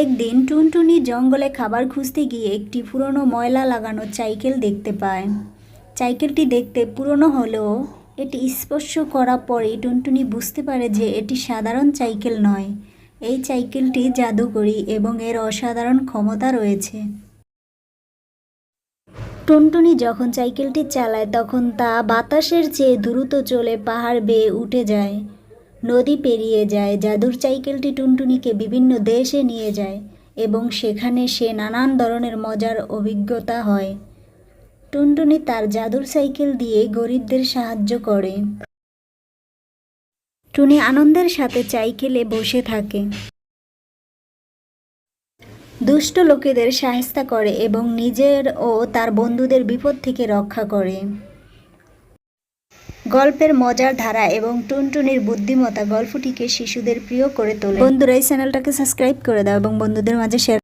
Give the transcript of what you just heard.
একদিন টুনটুনি জঙ্গলে খাবার খুঁজতে গিয়ে একটি পুরনো ময়লা লাগানো সাইকেল দেখতে পায়। সাইকেলটি দেখতে পুরনো হলেও এটি স্পর্শ করার পরেই টুনটুনি বুঝতে পারে যে এটি সাধারণ সাইকেল নয়। এই সাইকেলটি জাদুকরী এবং এর অসাধারণ ক্ষমতা রয়েছে। টুনটুনি যখন সাইকেলটি চালায় তখন তা বাতাসের চেয়ে দ্রুত চলে পাহাড় বেয়ে উঠে যায়। নদী পেরিয়ে যায়, জাদুর সাইকেলটি টুনটুনিকে বিভিন্ন দেশে নিয়ে যায় এবং সেখানে সে নানান ধরনের মজার অভিজ্ঞতা হয়। টুনটুনি তার জাদুর সাইকেল দিয়ে গরিবদের সাহায্য করে। টুনি আনন্দের সাথে সাইকেলে বসে থাকে। দুষ্ট লোকেদের সাহেস্তা করে এবং নিজের ও তার বন্ধুদের বিপদ থেকে রক্ষা করে। গল্পের মজার ধারা এবং টুনটুনির বুদ্ধিমতা গল্পটিকে শিশুদের প্রিয় করে তোলে। বন্ধুরা, এই চ্যানেলটাকে সাবস্ক্রাইব করে দাও এবং বন্ধুদের মাঝে শেয়ার